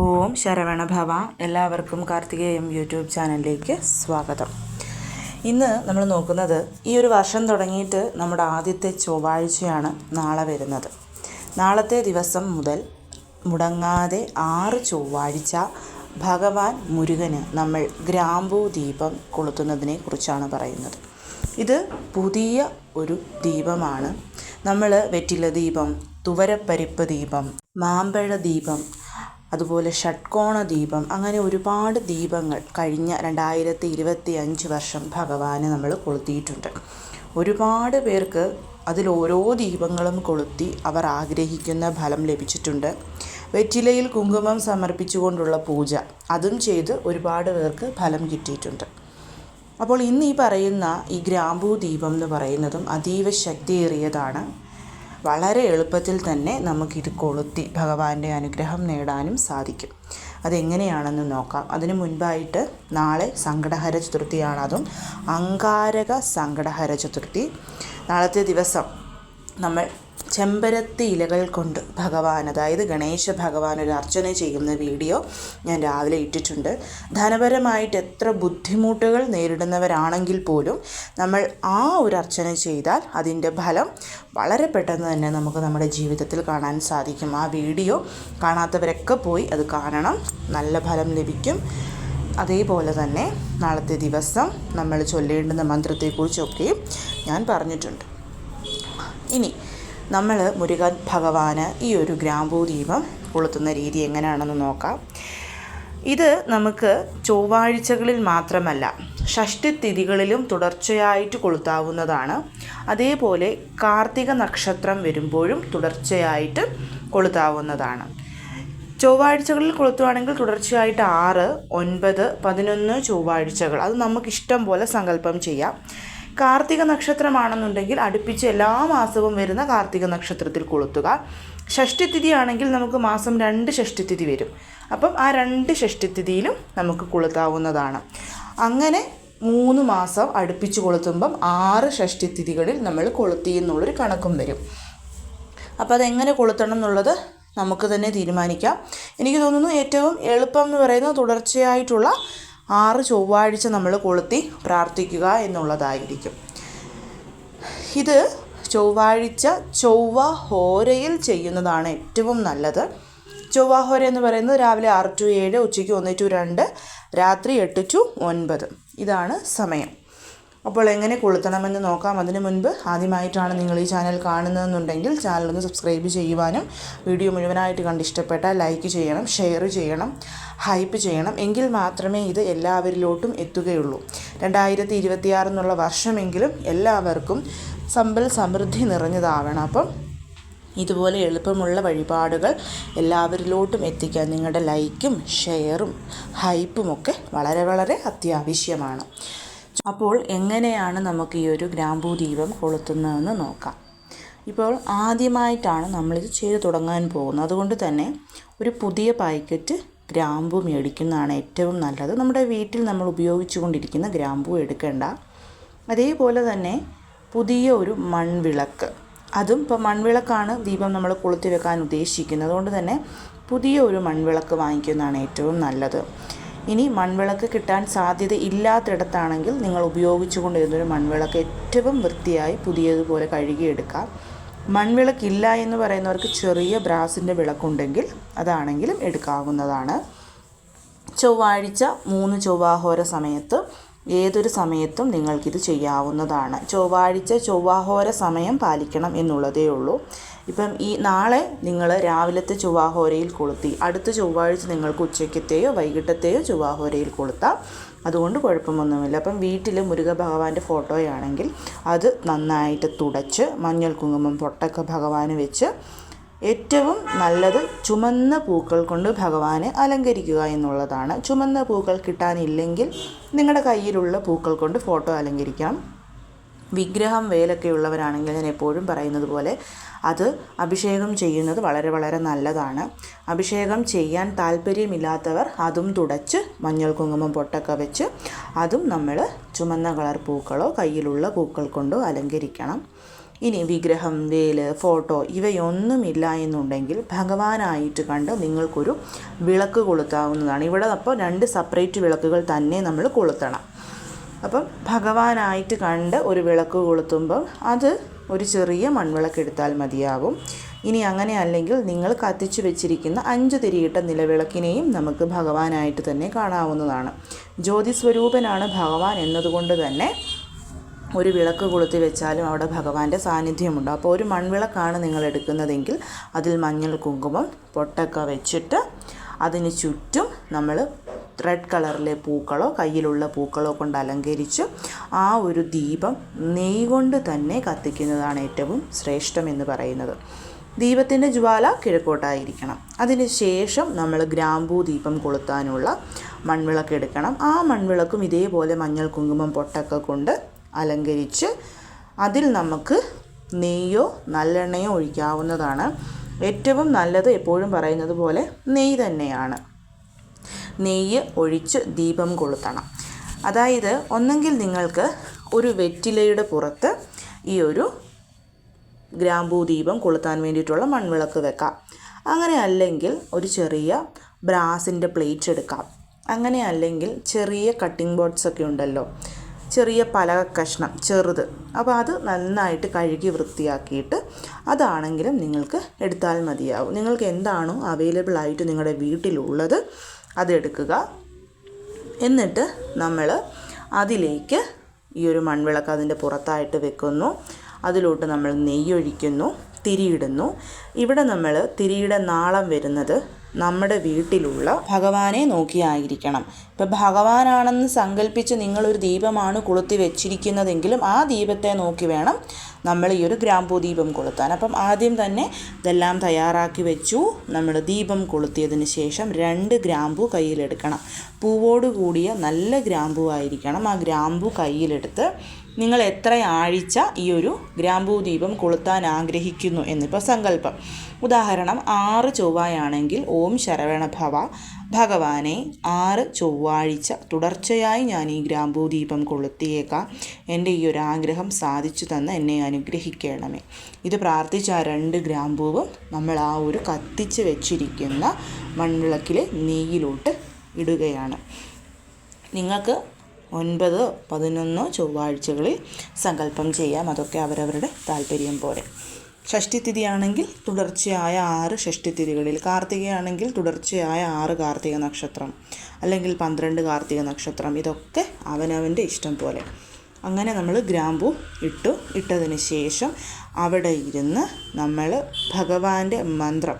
ഓം ശരവണ ഭവ. എല്ലാവർക്കും കാർത്തികേയം യൂട്യൂബ് ചാനലിലേക്ക് സ്വാഗതം. ഇന്ന് നമ്മൾ നോക്കുന്നത് ഈ ഒരു വർഷം തുടങ്ങിയിട്ട് നമ്മുടെ ആദ്യത്തെ ചൊവ്വാഴ്ചയാണ് നാളെ വരുന്നത്. നാളത്തെ ദിവസം മുതൽ മുടങ്ങാതെ ആറ് ചൊവ്വാഴ്ച ഭഗവാൻ മുരുകന് നമ്മൾ ഗ്രാമ്പൂ ദീപം കൊളുത്തുന്നതിനെ കുറിച്ചാണ് പറയുന്നത്. ഇത് പുതിയ ഒരു ദീപമാണ്. നമ്മൾ വെറ്റില ദീപം തുവരപ്പരിപ്പ് ദീപം മാമ്പഴ ദീപം അതുപോലെ ഷഡ്കോണ ദീപം അങ്ങനെ ഒരുപാട് ദീപങ്ങൾ കഴിഞ്ഞ രണ്ടായിരത്തി ഇരുപത്തി അഞ്ച് വർഷം ഭഗവാന് നമ്മൾ കൊളുത്തിയിട്ടുണ്ട്. ഒരുപാട് പേർക്ക് അതിൽ ഓരോ ദീപങ്ങളും കൊളുത്തി അവർ ആഗ്രഹിക്കുന്ന ഫലം ലഭിച്ചിട്ടുണ്ട്. വെറ്റിലയിൽ കുങ്കുമം സമർപ്പിച്ചുകൊണ്ടുള്ള പൂജ അതും ചെയ്ത് ഒരുപാട് പേർക്ക് ഫലം കിട്ടിയിട്ടുണ്ട്. അപ്പോൾ ഇന്ന് ഈ പറയുന്ന ഈ ഗ്രാമ്പൂ ദീപം എന്ന് പറയുന്നതും അതീവ ശക്തിയേറിയതാണ്. വളരെ എളുപ്പത്തിൽ തന്നെ നമുക്കിത് കൊളുത്തി ഭഗവാന്റെ അനുഗ്രഹം നേടാനും സാധിക്കും. അതെങ്ങനെയാണെന്ന് നോക്കാം. അതിനു മുൻപായിട്ട് നാളെ സങ്കടഹര ചതുർത്ഥിയാണ് അതും. അങ്കാരക സങ്കടഹര ചതുർത്ഥി. നാളത്തെ ദിവസം നമ്മൾ ചെമ്പരത്തി ഇലകൾ കൊണ്ട് ഭഗവാൻ അതായത് ഗണേശ ഭഗവാൻ ഒരു അർച്ചന ചെയ്യുന്ന വീഡിയോ ഞാൻ രാവിലെ ഇട്ടിട്ടുണ്ട്. ധനപരമായിട്ട് എത്ര ബുദ്ധിമുട്ടുകൾ നേരിടുന്നവരാണെങ്കിൽ പോലും നമ്മൾ ആ ഒരു അർച്ചന ചെയ്താൽ അതിന്റെ ഫലം വളരെ പെട്ടെന്ന് തന്നെ നമുക്ക് നമ്മുടെ ജീവിതത്തിൽ കാണാൻ സാധിക്കും. ആ വീഡിയോ കാണാത്തവരൊക്കെ പോയി അത് കാണണം. നല്ല ഫലം ലഭിക്കും. അതേപോലെ തന്നെ നാളത്തെ ദിവസം നമ്മൾ ചൊല്ലേണ്ടുന്ന മന്ത്രത്തെക്കുറിച്ചൊക്കെയും ഞാൻ പറഞ്ഞിട്ടുണ്ട്. ഇനി നമ്മൾ മുരുകൻ ഭഗവാന് ഈ ഒരു ഗ്രാമ്പൂ ദീപം കൊളുത്തുന്ന രീതി എങ്ങനെയാണെന്ന് നോക്കാം. ഇത് നമുക്ക് ചൊവ്വാഴ്ചകളിൽ മാത്രമല്ല ഷഷ്ടിതിഥികളിലും തുടർച്ചയായിട്ട് കൊളുത്താവുന്നതാണ്. അതേപോലെ കാർത്തിക നക്ഷത്രം വരുമ്പോഴും തുടർച്ചയായിട്ട് കൊളുത്താവുന്നതാണ്. ചൊവ്വാഴ്ചകളിൽ കൊളുത്തുവാണെങ്കിൽ തുടർച്ചയായിട്ട് ആറ് ഒൻപത് പതിനൊന്ന് ചൊവ്വാഴ്ചകൾ. അത് നമുക്ക് ഇഷ്ടം പോലെ സങ്കല്പം ചെയ്യാം. കാർത്തിക നക്ഷത്രമാണെന്നുണ്ടെങ്കിൽ അടുപ്പിച്ച് എല്ലാ മാസവും വരുന്ന കാർത്തിക നക്ഷത്രത്തിൽ കൊളുത്തുക. ഷഷ്ടിതിഥി ആണെങ്കിൽ നമുക്ക് മാസം രണ്ട് ഷഷ്ടിതിഥി വരും. അപ്പം ആ രണ്ട് ഷഷ്ടിതിഥിയിലും നമുക്ക് കൊളുത്താവുന്നതാണ്. അങ്ങനെ മൂന്ന് മാസം അടുപ്പിച്ച് കൊളുത്തുമ്പം ആറ് ഷഷ്ടിതിഥികളിൽ നമ്മൾ കൊളുത്തി എന്നുള്ളൊരു കണക്കും വരും. അപ്പോൾ അതെങ്ങനെ കൊളുത്തണം എന്നുള്ളത് നമുക്ക് തന്നെ തീരുമാനിക്കാം. എനിക്ക് തോന്നുന്നു ഏറ്റവും എളുപ്പം എന്ന് പറയുന്നത് തുടർച്ചയായിട്ടുള്ള ആറ് ചൊവ്വാഴ്ച നമ്മൾ കൊളുത്തി പ്രാർത്ഥിക്കുക എന്നുള്ളതായിരിക്കും. ഇത് ചൊവ്വാഴ്ച ചൊവ്വ ഹോരയിൽ ചെയ്യുന്നതാണ് ഏറ്റവും നല്ലത്. ചൊവ്വ ഹോര എന്ന് പറയുന്നത് രാവിലെ ആറ് ടു ഏഴ് ഉച്ചയ്ക്ക് ഒന്ന് ടു രണ്ട് രാത്രി എട്ട് ടു ഒൻപത്. ഇതാണ് സമയം. അപ്പോൾ എങ്ങനെ കൊളുത്തണമെന്ന് നോക്കാം. അതിനു മുൻപ് ആദ്യമായിട്ടാണ് നിങ്ങൾ ഈ ചാനൽ കാണുന്നതെന്നുണ്ടെങ്കിൽ ചാനൽ ഒന്ന് സബ്സ്ക്രൈബ് ചെയ്യുവാനും വീഡിയോ മുഴുവനായിട്ട് കണ്ട് ഇഷ്ടപ്പെട്ടാൽ ലൈക്ക് ചെയ്യണം ഷെയർ ചെയ്യണം ഹൈപ്പ് ചെയ്യണം. എങ്കിൽ മാത്രമേ ഇത് എല്ലാവരിലോട്ടും എത്തുകയുള്ളൂ. രണ്ടായിരത്തി ഇരുപത്തിയാറ് എന്നുള്ള വർഷമെങ്കിലും എല്ലാവർക്കും സമ്പൽ സമൃദ്ധി നിറഞ്ഞതാവണം. അപ്പം ഇതുപോലെ എളുപ്പമുള്ള വഴിപാടുകൾ എല്ലാവരിലോട്ടും എത്തിക്കാൻ നിങ്ങളുടെ ലൈക്കും ഷെയറും ഹൈപ്പും ഒക്കെ വളരെ വളരെ അത്യാവശ്യമാണ്. അപ്പോൾ എങ്ങനെയാണ് നമുക്ക് ഈ ഒരു ഗ്രാമ്പൂ ദീപം കൊളുത്തുന്നതെന്ന് നോക്കാം. ഇപ്പോൾ ആദ്യമായിട്ടാണ് നമ്മളിത് ചെയ്ത് തുടങ്ങാൻ പോകുന്നത്. അതുകൊണ്ട് തന്നെ ഒരു പുതിയ പാക്കറ്റ് ഗ്രാമ്പു മേടിക്കുന്നതാണ് ഏറ്റവും നല്ലത്. നമ്മുടെ വീട്ടിൽ നമ്മൾ ഉപയോഗിച്ചു കൊണ്ടിരിക്കുന്ന ഗ്രാമ്പു എടുക്കേണ്ട. അതേപോലെ തന്നെ പുതിയ ഒരു മൺവിളക്ക്. അതും ഇപ്പോൾ മൺവിളക്കാണ് ദീപം നമ്മൾ കൊളുത്തി വെക്കാൻ ഉദ്ദേശിക്കുന്നത്. അതുകൊണ്ട് തന്നെ പുതിയ ഒരു മൺവിളക്ക് വാങ്ങിക്കുന്നതാണ് ഏറ്റവും നല്ലത്. ഇനി മൺവിളക്ക് കിട്ടാൻ സാധ്യത ഇല്ലാത്തിടത്താണെങ്കിൽ നിങ്ങൾ ഉപയോഗിച്ചു കൊണ്ടിരുന്നൊരു മൺവിളക്ക് ഏറ്റവും വൃത്തിയായി പുതിയതുപോലെ കഴുകിയെടുക്കാം. മൺവിളക്കില്ല എന്ന് പറയുന്നവർക്ക് ചെറിയ ബ്രാസിന്റെ വിളക്കുണ്ടെങ്കിൽ അതാണെങ്കിലും എടുക്കാവുന്നതാണ്. ചൊവ്വാഴ്ച മൂന്ന് ചൊവ്വാഹോര സമയത്ത് ഏതൊരു സമയത്തും നിങ്ങൾക്കിത് ചെയ്യാവുന്നതാണ്. ചൊവ്വാഴ്ച ചൊവ്വാഹോര സമയം പാലിക്കണം എന്നുള്ളതേ ഉള്ളൂ. ഇപ്പം ഈ നാളെ നിങ്ങൾ രാവിലത്തെ ചൊവ്വാഹോരയിൽ കൊളുത്തി അടുത്ത ചൊവ്വാഴ്ച നിങ്ങൾക്ക് ഉച്ചയ്ക്കത്തെയോ വൈകിട്ടത്തെയോ ചൊവ്വാഹോരയിൽ കൊളുത്താം. അതുകൊണ്ട് കുഴപ്പമൊന്നുമില്ല. അപ്പം വീട്ടിൽ മുരുക ഭഗവാന്റെ ഫോട്ടോയാണെങ്കിൽ അത് നന്നായിട്ട് തുടച്ച് മഞ്ഞൾ കുങ്കുമം പൊട്ടൊക്കെ ഭഗവാന് വെച്ച് ഏറ്റവും നല്ലത് ചുമന്ന പൂക്കൾ കൊണ്ട് ഭഗവാനെ അലങ്കരിക്കുക എന്നുള്ളതാണ്. ചുമന്ന പൂക്കൾ കിട്ടാനില്ലെങ്കിൽ നിങ്ങളുടെ കയ്യിലുള്ള പൂക്കൾ കൊണ്ട് ഫോട്ടോ അലങ്കരിക്കാം. വിഗ്രഹം വേലൊക്കെ ഉള്ളവരാണെങ്കിൽ ഞാൻ എപ്പോഴും പറയുന്നത് പോലെ അത് അഭിഷേകം ചെയ്യുന്നത് വളരെ വളരെ നല്ലതാണ്. അഭിഷേകം ചെയ്യാൻ താല്പര്യമില്ലാത്തവർ അതും തുടച്ച് മഞ്ഞൾ കുങ്കുമം പൊട്ടൊക്കെ വെച്ച് അതും നമ്മൾ ചുമന്ന കളർ പൂക്കളോ കയ്യിലുള്ള പൂക്കൾ കൊണ്ടോ അലങ്കരിക്കണം. ഇനി വിഗ്രഹം വേൽ ഫോട്ടോ ഇവയൊന്നുമില്ല എന്നുണ്ടെങ്കിൽ ഭഗവാനായിട്ട് കണ്ട് നിങ്ങൾക്കൊരു വിളക്ക് കൊളുത്താവുന്നതാണ്. ഇവിടെ അപ്പോൾ രണ്ട് സെപ്പറേറ്റ് വിളക്കുകൾ തന്നെ നമ്മൾ കൊളുത്തണം. അപ്പം ഭഗവാനായിട്ട് കണ്ട് ഒരു വിളക്ക് കൊളുത്തുമ്പം അത് ഒരു ചെറിയ മൺവിളക്ക് എടുത്താൽ മതിയാവും ഇനി അങ്ങനെ അല്ലെങ്കിൽ നിങ്ങൾ കത്തിച്ചു വെച്ചിരിക്കുന്ന അഞ്ച് തിരിയിട്ട നിലവിളക്കിനെയും നമുക്ക് ഭഗവാനായിട്ട് തന്നെ കാണാവുന്നതാണ്. ജ്യോതിസ്വരൂപനാണ് ഭഗവാൻ എന്നതുകൊണ്ട് തന്നെ ഒരു വിളക്ക് കൊളുത്തി വെച്ചാലും അവിടെ ഭഗവാന്റെ സാന്നിധ്യമുണ്ട്. അപ്പോൾ ഒരു മൺവിളക്കാണ് നിങ്ങൾ എടുക്കുന്നതെങ്കിൽ അതിൽ മഞ്ഞൾ കുങ്കുമം പൊട്ടൊക്കെ വെച്ചിട്ട് അതിന് ചുറ്റും നമ്മൾ റെഡ് കളറിലെ പൂക്കളോ കയ്യിലുള്ള പൂക്കളോ കൊണ്ട് അലങ്കരിച്ച് ആ ഒരു ദീപം നെയ് കൊണ്ട് തന്നെ കത്തിക്കുന്നതാണ് ഏറ്റവും ശ്രേഷ്ഠം എന്ന് പറയുന്നത്. ദീപത്തിന്റെ ജ്വാല കിഴക്കോട്ടായിരിക്കണം. അതിന് ശേഷം നമ്മൾ ഗ്രാമ്പൂ ദീപം കൊളുത്താനുള്ള മൺവിളക്ക് എടുക്കണം. ആ മൺവിളക്കും ഇതേപോലെ മഞ്ഞൾ കുങ്കുമം പൊട്ടൊക്കെ കൊണ്ട് അലങ്കരിച്ച് അതിൽ നമുക്ക് നെയ്യോ നല്ലെണ്ണയോ ഒഴിക്കാവുന്നതാണ്. ഏറ്റവും നല്ലത് എപ്പോഴും പറയുന്നത് പോലെ നെയ്യ് തന്നെയാണ്. നെയ്യ് ഒഴിച്ച് ദീപം കൊളുത്തണം. അതായത് ഒന്നെങ്കിൽ നിങ്ങൾക്ക് ഒരു വെറ്റിലയുടെ പുറത്ത് ഈ ഒരു ഗ്രാമ്പൂ ദീപം കൊളുത്താൻ വേണ്ടിയിട്ടുള്ള മൺവിളക്ക് വെക്കാം. അങ്ങനെ അല്ലെങ്കിൽ ഒരു ചെറിയ ബ്രാസിന്റെ പ്ലേറ്റ് എടുക്കാം. അങ്ങനെ അല്ലെങ്കിൽ ചെറിയ കട്ടിംഗ് ബോർഡ്സ് ഒക്കെ ഉണ്ടല്ലോ. ചെറിയ പലക കഷ്ണം ചെറുത്. അപ്പോൾ അത് നന്നായിട്ട് കഴുകി വൃത്തിയാക്കിയിട്ട് അതാണെങ്കിലും നിങ്ങൾക്ക് എടുത്താൽ മതിയാവും. നിങ്ങൾക്ക് എന്താണോ അവൈലബിൾ ആയിട്ട് നിങ്ങളുടെ വീട്ടിലുള്ളത് അതെടുക്കുക എന്നിട്ട് നമ്മൾ അതിലേക്ക് ഈ ഒരു മൺവിളക്ക് അതിന്റെ പുറത്തായിട്ട് വെക്കുന്നു. അതിലോട്ട് നമ്മൾ നെയ്യൊഴിക്കുന്നു തിരിയിടുന്നു. ഇവിടെ നമ്മൾ തിരിയുടെ നാളം വരുന്നത് നമ്മുടെ വീട്ടിലുള്ള ഭഗവാനെ നോക്കിയായിരിക്കണം. ഇപ്പം ഭഗവാനാണെന്ന് സങ്കല്പിച്ച് നിങ്ങളൊരു ദീപമാണ് കൊളുത്തി വെച്ചിരിക്കുന്നതെങ്കിലും ആ ദീപത്തെ നോക്കി വേണം നമ്മൾ ഈ ഒരു ഗ്രാമ്പൂ ദീപം കൊളുത്താൻ. അപ്പം ആദ്യം തന്നെ ഇതെല്ലാം തയ്യാറാക്കി വെച്ചു. നമ്മൾ ദീപം കൊളുത്തിയതിന് ശേഷം രണ്ട് ഗ്രാമ്പൂ കയ്യിലെടുക്കണം. പൂവോട് കൂടിയ നല്ല ഗ്രാമ്പൂ ആയിരിക്കണം ആ ഗ്രാമ്പൂ കയ്യിലെടുത്ത് നിങ്ങൾ എത്ര ആഴ്ച ഈ ഒരു ഗ്രാമ്പൂ ദീപം കൊളുത്താൻ ആഗ്രഹിക്കുന്നു എന്നിപ്പോൾ സങ്കല്പം. ഉദാഹരണം ആറ് ചൊവ്വായാണെങ്കിൽ ഓം ശരവണ ഭവ ഭഗവാനെ ആറ് ചൊവ്വാഴ്ച തുടർച്ചയായി ഞാൻ ഈ ഗ്രാമ്പൂ ദീപം കൊളുത്തിയേക്കാം. എന്റെ ഈ ഒരു ആഗ്രഹം സാധിച്ചു തന്ന് എന്നെ അനുഗ്രഹിക്കണമേ. ഇത് പ്രാർത്ഥിച്ച ആ രണ്ട് ഗ്രാമ്പൂവും നമ്മൾ ആ ഒരു കത്തിച്ച് വെച്ചിരിക്കുന്ന മൺവിളക്കിലെ നെയ്യിലോട്ട് ഇടുകയാണ്. നിങ്ങൾക്ക് ഒൻപത് പതിനൊന്നോ ചൊവ്വാഴ്ചകളിൽ സങ്കല്പം ചെയ്യാം. അതൊക്കെ അവരവരുടെ താല്പര്യം പോലെ. ഷഷ്ടിത്തിഥിയാണെങ്കിൽ തുടർച്ചയായ ആറ് ഷഷ്ടിത്തിഥികളിൽ കാർത്തികയാണെങ്കിൽ തുടർച്ചയായ ആറ് കാർത്തിക നക്ഷത്രം അല്ലെങ്കിൽ പന്ത്രണ്ട് കാർത്തിക നക്ഷത്രം. ഇതൊക്കെ അവനവന്റെ ഇഷ്ടം പോലെ. അങ്ങനെ നമ്മൾ ഗ്രാമ്പു ഇട്ടു. ഇട്ടതിന് ശേഷം അവിടെ ഇരുന്ന് നമ്മൾ ഭഗവാന്റെ മന്ത്രം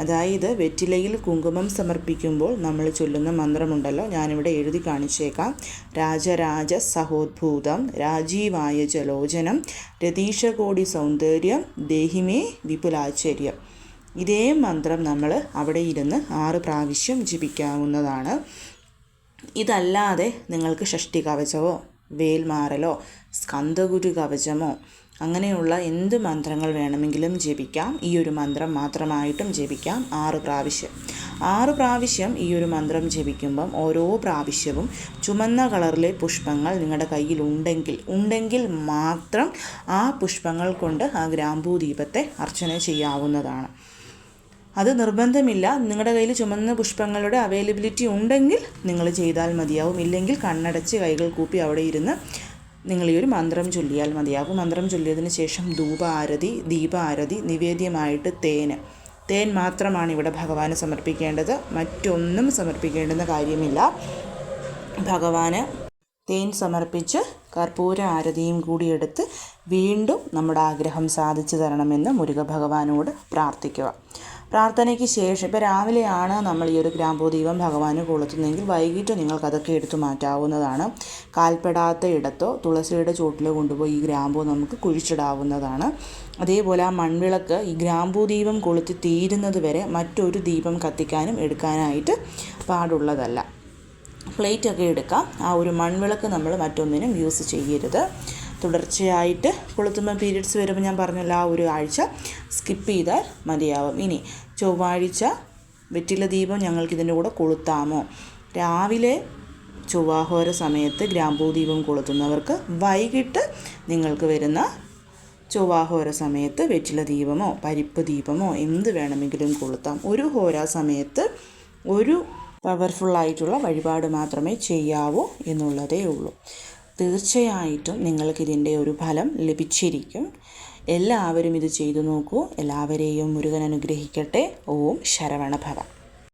അതായത് വെറ്റിലയിൽ കുങ്കുമം സമർപ്പിക്കുമ്പോൾ നമ്മൾ ചൊല്ലുന്ന മന്ത്രമുണ്ടല്ലോ. ഞാനിവിടെ എഴുതി കാണിച്ചേക്കാം. രാജരാജ സഹോദ്ഭൂതം രാജീവായ ജലോചനം രതീഷകോടി സൗന്ദര്യം ദേഹിമേ വിപുലാശ്ചര്യം. ഇതേ മന്ത്രം നമ്മൾ അവിടെ ഇരുന്ന് ആറ് പ്രാവശ്യം ജപിക്കാവുന്നതാണ്. ഇതല്ലാതെ നിങ്ങൾക്ക് ഷഷ്ടി കവചമോ വേൽമാറലോ സ്കന്ദഗുരു കവചമോ അങ്ങനെയുള്ള എന്ത് മന്ത്രങ്ങൾ വേണമെങ്കിലും ജപിക്കാം. ഈ ഒരു മന്ത്രം മാത്രമായിട്ടും ജപിക്കാം. ആറ് പ്രാവശ്യം. ആറ് പ്രാവശ്യം ഈ ഒരു മന്ത്രം ജപിക്കുമ്പം ഓരോ പ്രാവശ്യവും ചുമന്ന കളറിലെ പുഷ്പങ്ങൾ നിങ്ങളുടെ കയ്യിൽ ഉണ്ടെങ്കിൽ ഉണ്ടെങ്കിൽ മാത്രം ആ പുഷ്പങ്ങൾ കൊണ്ട് ആ ഗ്രാമ്പൂ ദീപത്തെ അർച്ചന ചെയ്യാവുന്നതാണ്. അത് നിർബന്ധമില്ല. നിങ്ങളുടെ കയ്യിൽ ചുമന്ന പുഷ്പങ്ങളുടെ അവൈലബിലിറ്റി ഉണ്ടെങ്കിൽ നിങ്ങൾ ചെയ്താൽ മതിയാവും. ഇല്ലെങ്കിൽ കണ്ണടച്ച് കൈകൾ കൂപ്പി അവിടെ ഇരുന്ന് നിങ്ങൾ ഈ ഒരു മന്ത്രം ചൊല്ലിയാൽ മതിയാകും മന്ത്രം ചൊല്ലിയതിന് ശേഷം ധൂപാരതി ദീപാരതി നിവേദ്യമായിട്ട് തേന്. തേൻ മാത്രമാണ് ഇവിടെ ഭഗവാന് സമർപ്പിക്കേണ്ടത്. മറ്റൊന്നും സമർപ്പിക്കേണ്ടുന്ന കാര്യമില്ല. ഭഗവാന് തേൻ സമർപ്പിച്ച് കർപ്പൂര ആരതിയും കൂടി എടുത്ത് വീണ്ടും നമ്മുടെ ആഗ്രഹം സാധിച്ചു തരണമെന്ന് മുരുക ഭഗവാനോട് പ്രാർത്ഥിക്കുക. പ്രാർത്ഥനയ്ക്ക് ശേഷം ഇപ്പോൾ രാവിലെയാണ് നമ്മൾ ഈ ഒരു ഗ്രാമ്പൂ ദീപം ഭഗവാന് കൊളുത്തുന്നതെങ്കിൽ വൈകിട്ട് നിങ്ങൾക്കതൊക്കെ എടുത്തു മാറ്റാവുന്നതാണ്. കാൽപ്പെടാത്ത ഇടത്തോ തുളസിയുടെ ചുവട്ടിലോ കൊണ്ടുപോയി ഈ ഗ്രാമ്പൂ നമുക്ക് കുഴിച്ചിടാവുന്നതാണ്. അതേപോലെ ആ മൺവിളക്ക് ഈ ഗ്രാമ്പൂ ദീപം കൊളുത്തി തീരുന്നത് വരെ മറ്റൊരു ദീപം കത്തിക്കാനും എടുക്കാനായിട്ട് പാടുള്ളതല്ല. പ്ലേറ്റൊക്കെ എടുക്കാം. ആ ഒരു മൺവിളക്ക് നമ്മൾ മറ്റൊന്നിനും യൂസ് ചെയ്യരുത്. തുടർച്ചയായിട്ട് കൊളുത്തുമ്പം പീരീഡ്സ് വരുമ്പോൾ ഞാൻ പറഞ്ഞല്ലോ ആ ഒരു ആഴ്ച സ്കിപ്പ് ചെയ്താൽ മതിയാവും. ഇനി ചൊവ്വാഴ്ച വെറ്റില ദീപം ഞങ്ങൾക്ക് ഇതിന്റെ കൂടെ കൊളുത്താമോ? രാവിലെ ചൊവ്വാഹോര സമയത്ത് ഗ്രാമ്പൂ ദീപം കൊളുത്തുന്നവർക്ക് വൈകിട്ട് നിങ്ങൾക്ക് വരുന്ന ചൊവ്വാഹോര സമയത്ത് വെറ്റില ദീപമോ പരിപ്പ് ദീപമോ എന്ത് വേണമെങ്കിലും കൊളുത്താം. ഒരു ഹോര സമയത്ത് ഒരു പവർഫുള്ളായിട്ടുള്ള വഴിപാട് മാത്രമേ ചെയ്യാവൂ എന്നുള്ളതേ ഉള്ളൂ. തീർച്ചയായിട്ടും നിങ്ങൾക്കിതിന്റെ ഒരു ഫലം ലഭിച്ചിരിക്കും. എല്ലാവരും ഇത് ചെയ്തു നോക്കൂ. എല്ലാവരെയും മുരുകൻ അനുഗ്രഹിക്കട്ടെ. ഓം ശരവണ ഭവ